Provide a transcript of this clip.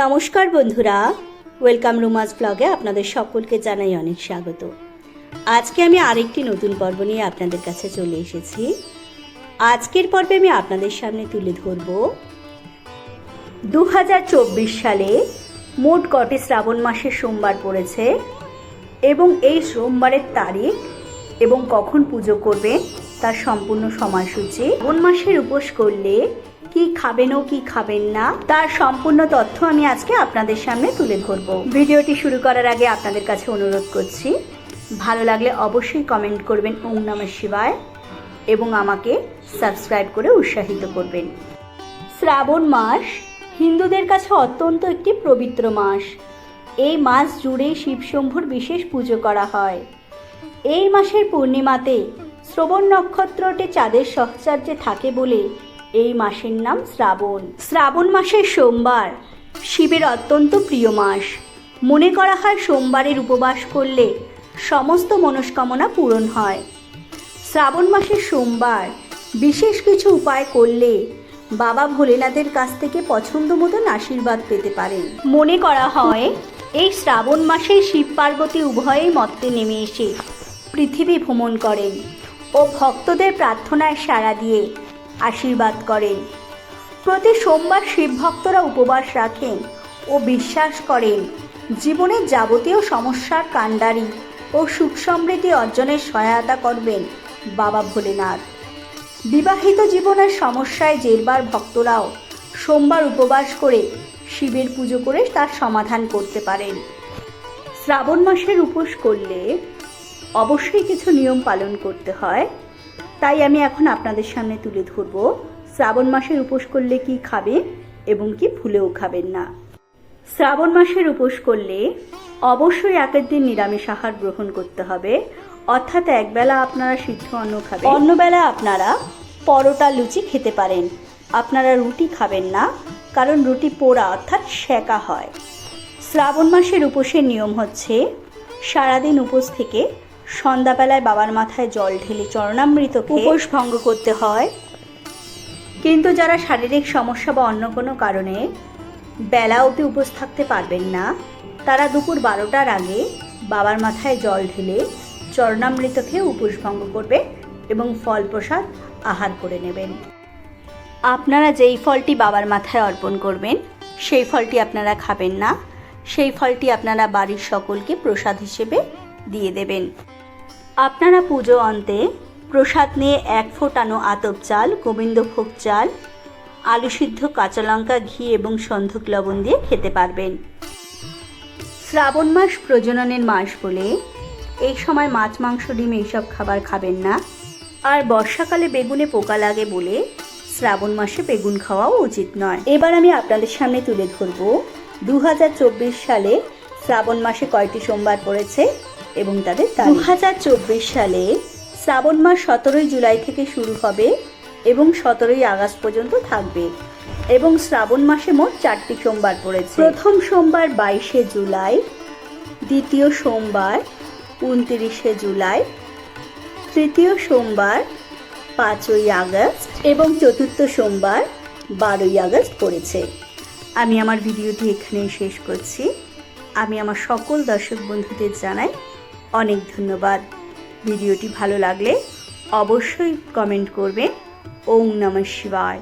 নমস্কার বন্ধুরা। ওয়েলকাম রুমাজ ব্লগে আপনাদের সকলকে জানাই অনেক স্বাগত। আজকে আমি আরেকটি নতুন পর্ব নিয়ে আপনাদের কাছে চলে এসেছি। আজকের পর্বে আমি আপনাদের সামনে তুলে ধরব দু হাজার চব্বিশ সালে মোট কটি শ্রাবণ মাসের সোমবার পড়েছে এবং এই সোমবারের তারিখ এবং কখন পুজো করবে তার সম্পূর্ণ সময়সূচি। কোন মাসের উপোস করলে কি খাবেন ও কি খাবেন না, তার সম্পূর্ণ তথ্য আমি আজকে আপনাদের সামনে তুলে ধরব। ভিডিওটি শুরু করার আগে আপনাদের কাছে অনুরোধ করছি, ভালো লাগলে অবশ্যই কমেন্ট করবেন ওম নমঃ শিবায় এবং আমাকে সাবস্ক্রাইব করে উৎসাহিত করবেন। শ্রাবণ মাস হিন্দুদের কাছে অত্যন্ত একটি পবিত্র মাস। এই মাস জুড়ে শিবশম্ভুর বিশেষ পুজো করা হয়। এই মাসের পূর্ণিমাতে শ্রবণ নক্ষত্রটি চাঁদের সহচার্যে থাকে বলে এই মাসের নাম শ্রাবণ। শ্রাবণ মাসের সোমবার, শিবের অত্যন্ত প্রিয় মাস। মনে করা হয় সোমবারের উপবাস করলে সমস্ত মনস্কামনা পূরণ হয়। শ্রাবণ মাসের সোমবার বিশেষ কিছু উপায় করলে বাবা ভোলেনাথের কাছ থেকে পছন্দ মতন আশীর্বাদ পেতে পারেন। মনে করা হয়, এই শ্রাবণ মাসে শিব পার্বতী উভয়েই মত্তে নেমে এসে পৃথিবী ভ্রমণ করেন। ও ভক্তদের প্রার্থনায় সাড়া দিয়ে আশীর্বাদ করেন। প্রতি সোমবার শিব ভক্তরা উপবাস রাখেন ও বিশ্বাস করেন জীবনের যাবতীয় সমস্যার কাণ্ডারি ও সুখ সমৃদ্ধি অর্জনের সহায়তা করবেন বাবা ভোলেনাথ। বিবাহিত জীবনের সমস্যায় জেরবার ভক্তরাও সোমবার উপবাস করে শিবের পুজো করে তার সমাধান করতে পারেন। শ্রাবণ মাসের উপোস করলে অবশ্যই কিছু নিয়ম পালন করতে হয়। তাই আমি এখন আপনাদের সামনে তুলে ধরব, শ্রাবণ মাসের উপোস করলে কি খাবে এবং কি ভুলেও খাবেন না। শ্রাবণ মাসের উপোস করলে অবশ্যই একের দিন নিরামিষ আহার গ্রহণ করতে হবে, অর্থাৎ একবেলা আপনারা সিদ্ধ অন্ন খাবেন। অন্যবেলা আপনারা পরোটা, লুচি খেতে পারেন। আপনারা রুটি খাবেন না, কারণ রুটি পোড়া অর্থাৎ সেকা হয়। শ্রাবণ মাসের উপোসের নিয়ম হচ্ছে, সারাদিন উপোস থেকে সন্ধ্যাবেলায় বাবার মাথায় জল ঢেলে চরণামৃত উপোস ভঙ্গ করতে হয়। কিন্তু যারা শারীরিক সমস্যা বা অন্য কোনো কারণে বেলা অবধি উপোস থাকতে পারবেন না, তারা দুপুর বারোটার আগে বাবার মাথায় জল ঢেলে চরণামৃত খেয়ে উপোস ভঙ্গ করবে এবং ফল প্রসাদ আহার করে নেবেন। আপনারা যেই ফলটি বাবার মাথায় অর্পণ করবেন, সেই ফলটি আপনারা খাবেন না। সেই ফলটি আপনারা বাড়ির সকলকে প্রসাদ হিসেবে দিয়ে দেবেন। আপনারা পুজো অন্তে প্রসাদ নিয়ে এক ফোটানো আতপ চাল গোবিন্দভোগ চাল, আলু সিদ্ধ কাঁচা লঙ্কা, ঘি এবং সন্ধক লবণ দিয়ে খেতে পারবেন। শ্রাবণ মাস প্রজননের মাস বলে এই সময় মাছ, মাংস, ডিম এইসব খাবার খাবেন না। আর বর্ষাকালে বেগুনে পোকা লাগে বলে শ্রাবণ মাসে বেগুন খাওয়াও উচিত নয়। এবার আমি আপনাদের সামনে তুলে ধরব। দু হাজার চব্বিশ সালে শ্রাবণ মাসে কয়টি সোমবার পড়েছে? এবং তাদের দু হাজার চব্বিশ সালে শ্রাবণ মাস সতেরোই জুলাই থেকে শুরু হবে এবং সতেরোই আগস্ট পর্যন্ত থাকবে এবং শ্রাবণ মাসে মোট চারটি সোমবার পড়েছে। প্রথম সোমবার বাইশে জুলাই দ্বিতীয় সোমবার উনত্রিশে জুলাই তৃতীয় সোমবার পাঁচই আগস্ট এবং চতুর্থ সোমবার বারোই আগস্ট পড়েছে। আমি আমার ভিডিওটি এখানেই শেষ করছি। আমি আমার সকল দর্শক বন্ধুদের জানাই অনেক ধন্যবাদ। ভিডিওটি ভালো লাগলে অবশ্যই কমেন্ট করবেন। ওম নমঃ শিবায়।